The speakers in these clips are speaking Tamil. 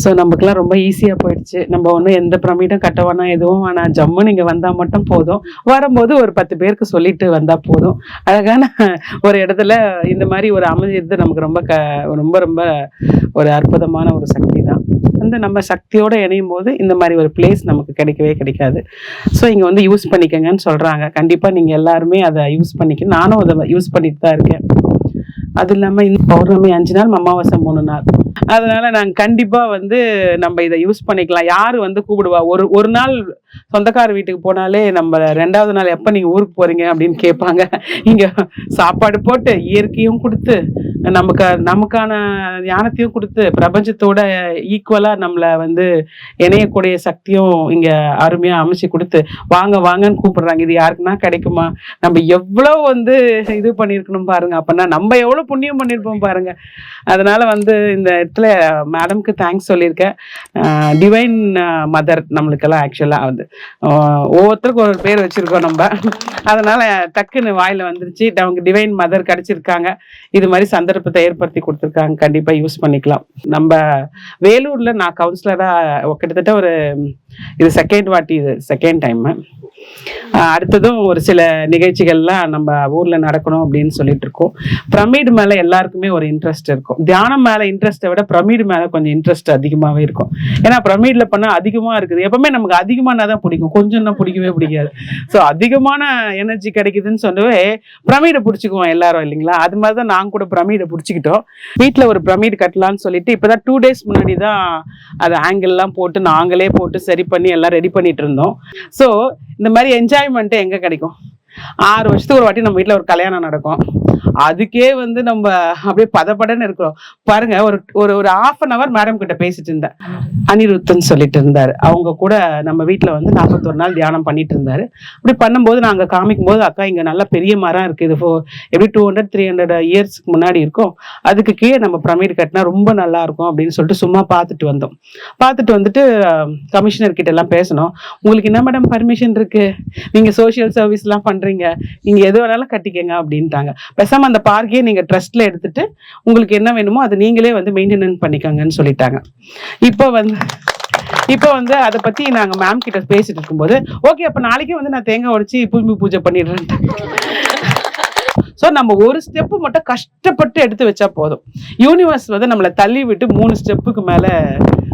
ஸோ நமக்குலாம் ரொம்ப ஈஸியாக போயிடுச்சு. நம்ம ஒன்றும் எந்த பிரமிடும் கட்ட வேணாம் எதுவும் ஆனால் ஜம்முன்னு நீங்கள் வந்தால் மட்டும் போதும். வரும்போது ஒரு பத்து பேருக்கு சொல்லிட்டு வந்தால் போதும். அழகான ஒரு இடத்துல இந்த மாதிரி ஒரு அமைஞ்சிருது. நமக்கு ரொம்ப க ரொம்ப ரொம்ப ஒரு அற்புதமான ஒரு சக்தி தான். வந்து நம்ம சக்தியோடு இணையும் போது இந்த மாதிரி ஒரு பிளேஸ் நமக்கு கிடைக்கவே கிடைக்காது. ஸோ இங்கே வந்து யூஸ் பண்ணிக்கங்கன்னு சொல்கிறாங்க கண்டிப்பாக நீங்கள் எல்லாருமே அதை யூஸ் பண்ணிக்க நானும் அதை யூஸ் பண்ணிட்டு தான் இருக்கேன். அது இல்லாமல் இந்த பௌர்ணமி அஞ்சு நாள் அமாவாசை மூணு நாள். அதனால நாங்கள் கண்டிப்பாக வந்து நம்ம இதை யூஸ் பண்ணிக்கலாம். யார் வந்து கூப்பிடுவா? ஒரு ஒரு நாள் சொந்தக்கார வீட்டுக்கு போனாலே நம்ம ரெண்டாவது நாள் எப்போ நீங்கள் ஊருக்கு போகிறீங்க அப்படின்னு கேட்பாங்க. இங்கே சாப்பாடு போட்டு இயற்கையும் கொடுத்து நமக்கு நமக்கான ஞானத்தையும் கொடுத்து பிரபஞ்சத்தோட ஈக்குவலாக நம்மளை வந்து இணையக்கூடிய சக்தியும் இங்கே அருமையாக அமைச்சு கொடுத்து வாங்க வாங்கன்னு கூப்பிடுறாங்க. இது யாருக்குன்னா கிடைக்குமா? நம்ம எவ்வளோ வந்து இது பண்ணியிருக்கணும் பாருங்க. அப்படின்னா நம்ம எவ்வளோ புண்ணியம் பண்ணியிருப்போம் பாருங்க. அதனால வந்து இந்த இடத்துல மேடம்க்கு தேங்க்ஸ் சொல்லியிருக்கேன். டிவைன் மதர் நம்மளுக்கெல்லாம் ஆக்சுவலாக வந்து ஒவ்வொருத்தருக்கும் ஒரு பேர் வச்சிருக்கோம் நம்ம. அதனால் டக்குன்னு வாயில் வந்துருச்சு. அவங்க டிவைன் மதர் கிடச்சிருக்காங்க. இது மாதிரி சந்தர்ப்பத்தை ஏற்படுத்தி கொடுத்துருக்காங்க. கண்டிப்பாக யூஸ் பண்ணிக்கலாம். நம்ம வேலூரில் நான் கவுன்சிலராக கிட்டத்தட்ட ஒரு இது செகண்ட் வாட்டி இது செகண்ட் டைம் அடுத்ததும் ஒரு சில நிகழ்ச்சிகள்லாம் நம்ம ஊர்ல நடக்கணும் அப்படின்னு சொல்லிட்டு இருக்கோம் பிரமிடு மேல எல்லாருக்குமே ஒரு இன்ட்ரெஸ்ட் இருக்கும். தியானம் மேல இன்ட்ரெஸ்ட்டை விட பிரமிடு மேல கொஞ்சம் இன்ட்ரெஸ்ட் அதிகமாவே இருக்கும். ஏன்னா பிரமிடில் பண்ணா அதிகமா இருக்குது. எப்பவுமே நமக்கு அதிகமானா தான் பிடிக்கும். கொஞ்சம்னா பிடிக்கவே பிடிக்காது. ஸோ அதிகமான எனர்ஜி கிடைக்குதுன்னு சொல்லவே பிரமிடை பிடிச்சிக்குவோம் எல்லாரும் இல்லைங்களா? அது மாதிரி தான் நாங்க கூட பிரமிடை பிடிச்சிக்கிட்டோம். வீட்டில் ஒரு பிரமிடு கட்டலாம்னு சொல்லிட்டு இப்போதான் டூ டேஸ் முன்னாடி தான் அது ஆங்கிள்லாம் போட்டு நாங்களே போட்டு சரி பண்ணி எல்லாம் ரெடி பண்ணிட்டு இருந்தோம். ஸோ இந்த மாதிரி என்ஜாய்மெண்ட்டு எங்கே கிடைக்கும்? ஆறு வருஷத்துக்கு ஒரு வாட்டி நம்ம வீட்டில் ஒரு கல்யாணம் நடக்கும். அதுக்கே வந்து நம்ம அப்படியே பதப்படன்னு இருக்கிறோம். பாருங்க ஒரு ஒரு ஒரு ஆஃப் அன் அவர் மேடம் கிட்ட பேசிட்டு இருந்தேன். அனிருத்தன் சொல்லிட்டு இருந்தாரு. அவங்க கூட நம்ம வீட்டில் வந்து நாற்பத்தொரு நாள் தியானம் பண்ணிட்டு இருந்தாரு. அப்படி பண்ணும்போது நாங்கள் காமிக்கும் போது அக்கா இங்கே நல்லா பெரிய மரம் இருக்குது. இது எப்படி டூ ஹண்ட்ரட் த்ரீ ஹண்ட்ரட் இயர்ஸ்க்கு முன்னாடி இருக்கும். அதுக்கு கீழே நம்ம பிரமிட் கட்டினா ரொம்ப நல்லா இருக்கும். அப்படின்னு சொல்லிட்டு சும்மா பார்த்துட்டு வந்தோம். பார்த்துட்டு வந்துட்டு கமிஷனர் கிட்ட எல்லாம் பேசணும். உங்களுக்கு என்ன மேடம் பர்மிஷன் இருக்கு? நீங்க சோசியல் சர்வீஸ் எல்லாம் பண்றீங்க. நீங்க எது வேணாலும் கட்டிக்கங்க அப்படின்ட்டாங்க. பெசாம அந்த பார்க்கையே நீங்க ட்ரஸ்ட்ல எடுத்துட்டு உங்களுக்கு என்ன வேணுமோ அதை நீங்களே வந்து மெயின்டெனன் பண்ணிக்கங்கன்னு சொல்லிட்டாங்க. இப்போ வந்து இப்போ வந்து அதை பத்தி நாங்க மேம் கிட்ட பேசிட்டு இருக்கும்போது ஓகே அப்ப நாளைக்கே வந்து நான் தேங்காய் உடச்சி பூமி பூஜை பண்ணிடுறேன் ஸோ நம்ம ஒரு ஸ்டெப்பு மட்டும் கஷ்டப்பட்டு எடுத்து வச்சா போதும். யூனிவர்ஸ் வந்து நம்மளை தள்ளி விட்டு மூணு ஸ்டெப்புக்கு மேலே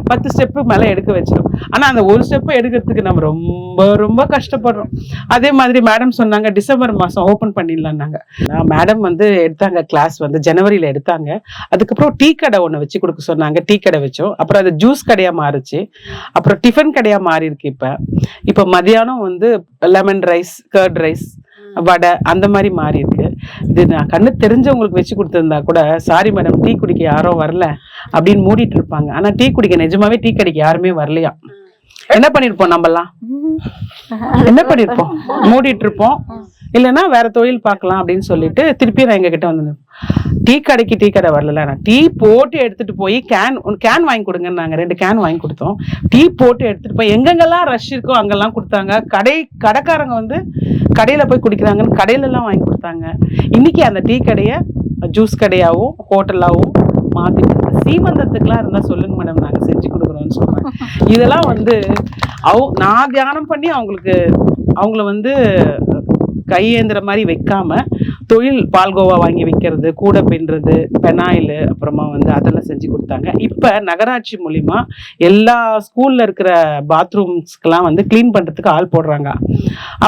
பத்து ஸ்டெப்பு மேலே எடுக்க வச்சிடும். ஆனால் அந்த ஒரு ஸ்டெப்பை எடுக்கிறதுக்கு நம்ம ரொம்ப ரொம்ப கஷ்டப்படுறோம். அதே மாதிரி மேடம் சொன்னாங்க டிசம்பர் மாதம் ஓப்பன் பண்ணிடலான்னாங்க. நான் மேடம் வந்து எடுத்தாங்க கிளாஸ் வந்து ஜனவரியில் எடுத்தாங்க. அதுக்கப்புறம் டீ கடை ஒன்று வச்சு கொடுக்க சொன்னாங்க டீ கடை வச்சோம். அப்புறம் அது ஜூஸ் கடையாக மாறுச்சு. அப்புறம் டிஃபன் கடையாக மாறி இருக்கு இப்போ. இப்போ மதியானம் வந்து lemon rice curd rice vada அந்த மாதிரி மாறி இருக்கு. இது நான் கண்ணு தெரிஞ்சவங்களுக்கு வச்சு கொடுத்துருந்தா கூட சாரி மேடம் டீ குடிக்க யாரும் வரல அப்படின்னு மூடிட்டு இருப்பாங்க. ஆனா டீ குடிக்க நிஜமாவே டீ கடைக்கு யாருமே வரலையா? என்ன பண்ணிருப்போம் நம்மலாம் என்ன பண்ணிருப்போம்? மூடிட்டு இருப்போம். இல்லைன்னா வேற தொழில் பார்க்கலாம் அப்படின்னு சொல்லிட்டு திருப்பி நான் எங்ககிட்ட வந்து டீ கடைக்கு டீ கடை வரல நான் டீ போட்டு எடுத்துட்டு போய் கேன் கேன் வாங்கி கொடுங்க நாங்கள் ரெண்டு கேன் வாங்கி கொடுத்தோம். டீ போட்டு எடுத்துட்டு போய் எங்கெங்கெல்லாம் ரஷ் இருக்கோ அங்கெல்லாம் கொடுத்தாங்க. கடை கடைக்காரங்க வந்து கடையில் போய் குடிக்கிறாங்கன்னு கடையிலலாம் வாங்கி கொடுத்தாங்க. இன்னைக்கு அந்த டீ கடையை ஜூஸ் கடையாகவும் ஹோட்டலாகவும் மாற்றிட்டு சீமந்தத்துக்குலாம் இருந்தால் சொல்லுங்க மேடம் நாங்கள் செஞ்சு கொடுக்குறோம்னு சொல்றேன் இதெல்லாம் வந்து அவ நான் தியானம் பண்ணி அவங்களுக்கு அவங்கள வந்து கையேந்திர மாதிரி வைக்காம தொழில் பால்கோவா வாங்கி வைக்கிறது கூடை பின்னுறது பெனாயில் அப்புறமா வந்து அதெல்லாம் செஞ்சு கொடுத்தாங்க. இப்போ நகராட்சி மூலிமா எல்லா ஸ்கூலில் இருக்கிற பாத்ரூம்ஸ்க்கெலாம் வந்து க்ளீன் பண்ணுறதுக்கு ஆள் போடுறாங்க.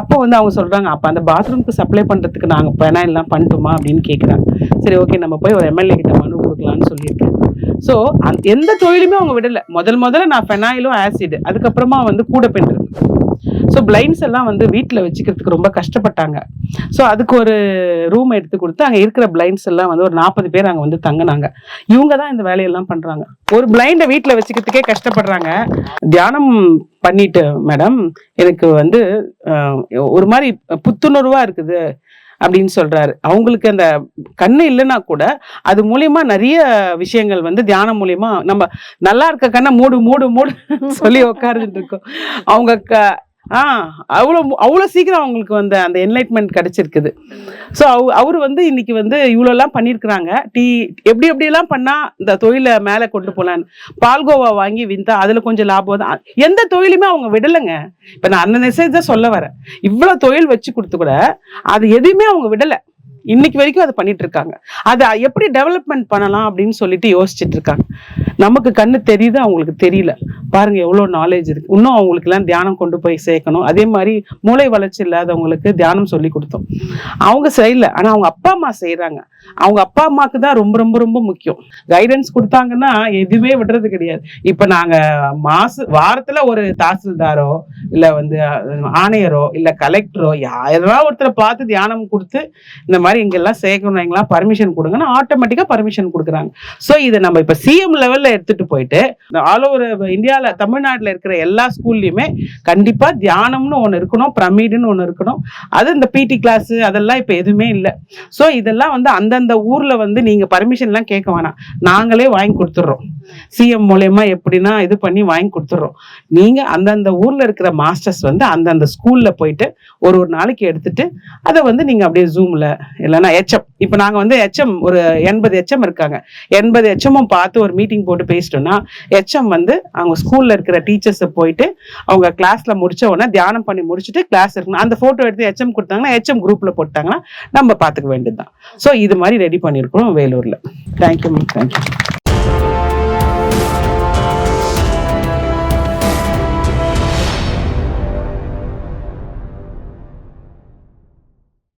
அப்போ வந்து அவங்க சொல்கிறாங்க அப்போ அந்த பாத்ரூம்க்கு சப்ளை பண்ணுறதுக்கு நாங்கள் பெனாயில்லாம் பண்ணட்டுமா அப்படின்னு கேட்குறாங்க சரி ஓகே நம்ம போய் ஒரு எம்எல்ஏ கிட்ட மனு கொடுக்கலாம்னு சொல்லியிருக்கேன் ஸோ அந் எந்த தொழிலுமே அவங்க விடலை. முதல் முதல்ல நான் ஃபெனாயிலும் ஆசிட் அதுக்கப்புறமா வந்து கூடை பின்னுறது. ஸோ பிளைண்ட்ஸ் எல்லாம் வந்து வீட்டில் வச்சுக்கிறதுக்கு ரொம்ப கஷ்டப்பட்டாங்க. ஸோ அதுக்கு ஒரு ரூம் எடுத்து கொடுத்து அங்கே இருக்கிற பிளைண்ட்ஸ் எல்லாம் வந்து ஒரு நாற்பது பேர் அங்கே வந்து தங்கினாங்க. இவங்க தான் இந்த வேலையெல்லாம் பண்ணுறாங்க ஒரு பிளைண்டை வீட்டில் வச்சுக்கிறதுக்கே கஷ்டப்படுறாங்க. தியானம் பண்ணிட்டு மேடம் எனக்கு வந்து ஒரு மாதிரி புத்துணர்வா இருக்குது அப்படின்னு சொல்றாரு. அவங்களுக்கு அந்த கண்ணு இல்லைன்னா கூட அது மூலியமா நிறைய விஷயங்கள் வந்து தியானம் மூலியமா நம்ம நல்லா இருக்க கண்ணை மூடு மூடு மூடு சொல்லி உட்கார்ந்துட்டு இருக்கோம். அவங்க க ஆ அவ்வளோ அவ்வளோ சீக்கிரம் அவங்களுக்கு வந்து அந்த என்லைட்மெண்ட் கிடைச்சிருக்குது. ஸோ அவ அவர் வந்து இன்னைக்கு வந்து இவ்வளோலாம் பண்ணியிருக்கிறாங்க. டீ எப்படி எப்படியெல்லாம் பண்ணால் இந்த தொழிலை மேலே கொண்டு போகலான்னு பால்கோவா வாங்கி விந்தா அதில் கொஞ்சம் லாபம் தான் எந்த தொழிலுமே அவங்க விடலைங்க. இப்போ நான் அந்த மெசேஜ் தான் சொல்ல வரேன். இவ்வளோ தொழில் வச்சு கொடுத்து கூட அது எதுவுமே அவங்க விடலை. இன்னைக்கு வரைக்கும் அதை பண்ணிட்டு இருக்காங்க. அதை எப்படி டெவலப்மெண்ட் பண்ணலாம் அப்படின்னு சொல்லிட்டு யோசிச்சுட்டு இருக்காங்க. நமக்கு கண்ணு தெரியுது? அவங்களுக்கு தெரியல. பாருங்க எவ்வளோ நாலேஜ் இருக்கு. இன்னும் அவங்களுக்குலாம் தியானம் கொண்டு போய் சேர்க்கணும். அதே மாதிரி மூளை வளர்ச்சி இல்லாதவங்களுக்கு தியானம் சொல்லி கொடுத்தோம். அவங்க செய்யல. ஆனா அவங்க அப்பா அம்மா செய்கிறாங்க அவங்க அப்பா அம்மாவுக்கு தான் ரொம்ப ரொம்ப ரொம்ப முக்கியம். கைடன்ஸ் கொடுத்தாங்கன்னா எதுவுமே விடுறது கிடையாது. இப்போ நாங்கள் மாச வாரத்துல ஒரு தாசில்தாரோ இல்லை வந்து ஆணையரோ இல்லை கலெக்டரோ யாரெல்லாம் ஒருத்தரை பார்த்து தியானம் கொடுத்து இந்த மாதிரி இங்கெல்லாம் சேர்க்கணும் எங்கெல்லாம் பர்மிஷன் கொடுங்கன்னா ஆட்டோமேட்டிக்காக பர்மிஷன் கொடுக்குறாங்க. ஸோ இதை நம்ம இப்போ சிஎம் லெவலில் எடுத்துட்டு போயிட்டு ஆல் ஓவர் இந்தியாவில் தமிழ்நாட்டில் இருக்கிற எல்லா ஸ்கூல்லையுமே கண்டிப்பா தியானம்னு ஒன்று இருக்கணும் பிரமிடுன்னு ஒன்று இருக்கணும். அது இந்த பிடி கிளாஸ் அதெல்லாம் இப்போ எதுவுமே இல்லை. ஸோ இதெல்லாம் வந்து அந்தந்த ஊர்ல வந்து நீங்க பர்மிஷன்லாம் கேட்க வேணாம். நாங்களே வாங்கி கொடுத்துட்றோம். சிஎம் மூலயமா எப்படின்னா இது பண்ணி வாங்கி கொடுத்துட்றோம். நீங்க அந்தந்த ஊர்ல இருக்கிற மாஸ்டர்ஸ் வந்து அந்தந்த ஸ்கூல்ல போயிட்டு ஒரு ஒரு நாளைக்கு எடுத்துட்டு அதை வந்து நீங்க அப்படியே ஜூமில் இல்லைன்னா எச்எம் இப்போ நாங்க வந்து எச்எம் ஒரு எண்பது எச்எம் இருக்காங்க. எண்பது எச்எம்மும் பார்த்து ஒரு மீட்டிங் போட்டு பேசிட்டோம்னா எச்எம் வந்து அவங்க ஸ்கூல்ல இருக்கிற டீச்சர்ஸை போயிட்டு அவங்க கிளாஸ்ல முடிச்ச உடனே தியானம் பண்ணி முடிச்சுட்டு கிளாஸ் இருக்கணும் அந்த போட்டோ எடுத்து ஹெச்எம் கொடுத்தாங்கன்னா ஹெச்எம் குரூப்ல போட்டாங்கன்னா நம்ம பார்த்துக்க வேண்டியதுதான். ஸோ இது மாதிரி ரெடி பண்ணியிருக்கிறோம் வேலூர்ல. Thank you ma'am thank you